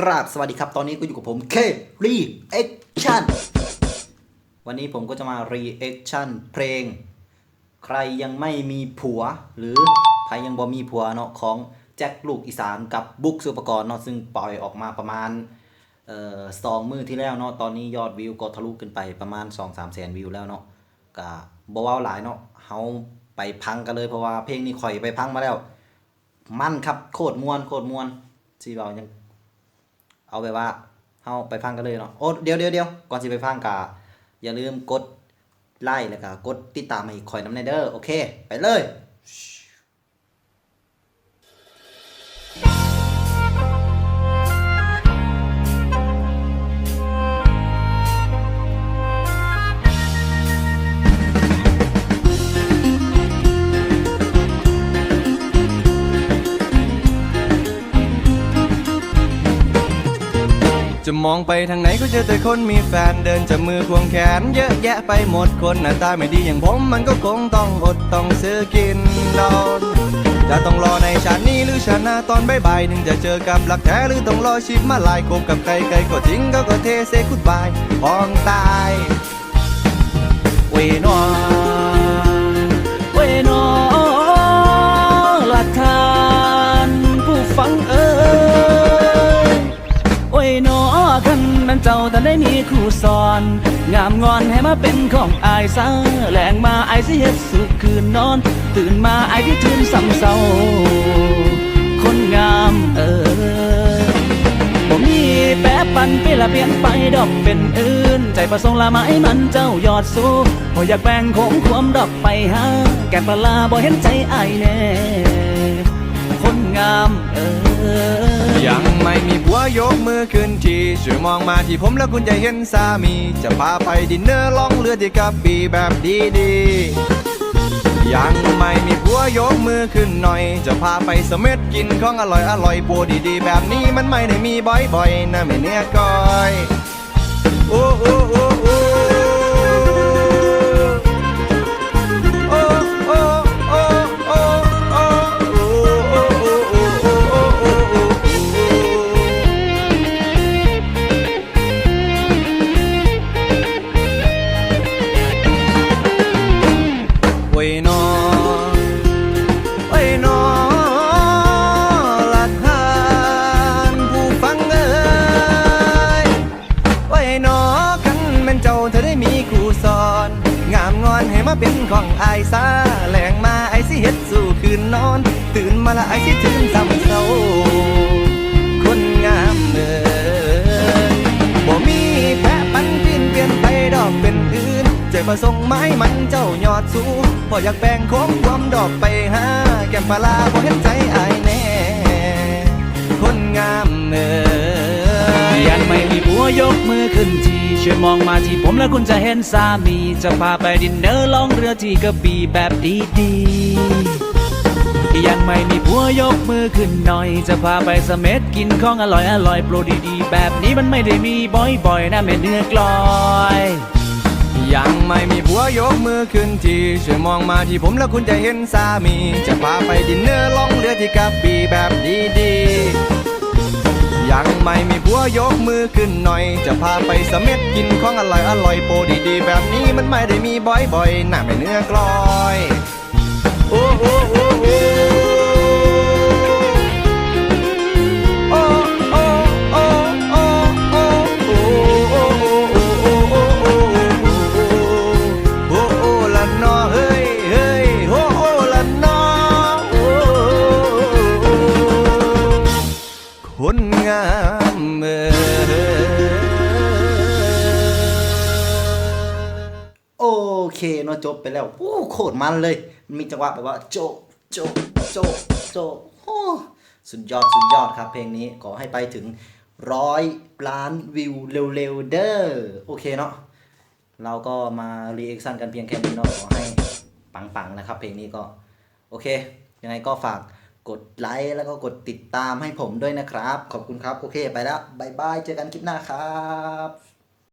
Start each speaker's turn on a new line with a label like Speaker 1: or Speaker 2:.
Speaker 1: กราบสวัสดีครับ ตอนนี้ก็อยู่กับผมเครีแอคชั่นวันนี้ผมก็จะมารีแอคชั่นเพลง ใครยังไม่มีผัว หรือใครยังบ่มีผัวเนาะของแจ็คลูกอีสานกับบุ๊กสุปกรณ์เนาะซึ่งปล่อยออกมาประมาณเอ่อสองมือที่แล้วเนาะตอนนี้ยอดวิวก็ทะลุขึ้นไปประมาณ 2 3แสนวิวแล้วเนาะก็บ่ว้าหลายเนาะเฮาไปพังกันเลยเพราะว่าเพลงนี้ข่อยไปพังมาแล้ว มันครับโคตรมวนโคตรมวนสิเรายัง เอาไปว่าเฮาไปฟังกันเลยเนาะโอ้เดี๋ยวเดี๋ยวเดี๋ยวก่อนสิไปฟังกะอย่าลืมกดไลค์แล้วก็กดติดตามให้คอยน้ำในเด้อโอเค ไปเลย
Speaker 2: จะมองไปทางไหนก็เจอแต่คนมีแฟนเดินจับมือควงแขน เยอะแยะไปหมดคนหน้าตาไม่ดีอย่างผมมันก็คงต้องอดต้องซื้อกินนอนจะต้องรอในชาตินี้หรือชาติหน้าตอนบ่ายๆถึงจะเจอกับหลักแท้หรือต้องรอชิปมาลายคบกับใครใครก็ทิ้งก็ก็เทเซกุดบายพองตา
Speaker 3: ได้มีครูสอน งามงอนให้มาเป็นของอายซะแหลงมาอายสิเฮ็ดสุขคืนนอน ตื่นมาอายที่ทืนซ้ำเศร้าคนงามเอ่ยบ่มีแปะปันไปละเปลี่ยนไปดอกเป็นอื่น ใจประสงค์ละไม้มันเจ้ายอดสู้พออยากแบ่งของความดอกไปหาแกงปลาลาบ่เห็นใจอายแน่ คนงามเออ
Speaker 2: ยังไม่มีผัวยกมือขึ้นทีช่วยมองมาที่ผมแล้วคุณจะเห็นสามี จะพาไปดินเนอร์ล่องเรือที่กระบี่แบบดีๆ ยังไม่มีผัวยกมือขึ้นหน่อย จะพาไปเสม็ดกินของอร่อยอร่อยโปรดีๆ แบบนี้มันไม่ได้มีบ่อยๆนะไม่เนื้อก้อย โอ้โอ้โอ้ มาเป็นของอายซาแหลงมาไอายสิเฮ็ดสู่คืนนอน ตื่นมาละไอายสิตื่นซ้ำเศร้าคนงามเอ้ยบ่มีแพะปันปินเปลี่ยนไปดอกเป็นอื่นใจประสงค์ไม้มันเจ้ายอดสูงพออยากแบ่งของความดอกไปหาแก้มปลาบ่เห็นใจอายแน่คนงามเอ้ย
Speaker 3: ยังไม่มีผัวยกมือขึ้น ช่วยมองมาที่ผมแล้วคุณจะเห็นสามี จะพาไปดินเนอร์ล่องเรือที่กระบี่แบบดีๆยังไม่มีผัวยกมือขึ้นหน่อย จะพาไปสเม็ดกินของอร่อยอร่อยโปรดีๆ แบบนี้มันไม่ได้มีบ่อยๆนะแม่เนื้อกลอย
Speaker 2: ยังไม่มีผัวยกมือขึ้นทีช่วยมองมาที่ผมแล้วคุณจะเห็นสามี จะพาไปดินเนอร์ล่องเรือที่กระบี่แบบดีๆ ยังไม่มีผัวยกมือขึ้นหน่อย จะพาไปสเม็ดกินของอร่อยอร่อยโปรดีๆ แบบนี้มันไม่ได้มีบ่อยๆน่าไม่เนื้อกลอย เคเนาะ
Speaker 1: จบไปแล้วโอ้โคตรมันเลย มีจังหวะแบบว่าโจโจโจโจโอ้สุดยอดสุดยอดครับเพลงนี้ขอให้ไปถึงร้อยล้านวิวเร็วๆเด้อโอเคเนาะเราก็มารีแอคชั่นกันเพียงแค่นี้เนาะขอให้ปังๆนะครับ เพลงนี้ก็โอเค ยังไงก็ฝากกดไลค์แล้วก็กดติดตามให้ผมด้วยนะครับ ขอบคุณครับ โอเค ไปแล้วบายบาย เจอกันคลิปหน้าครับ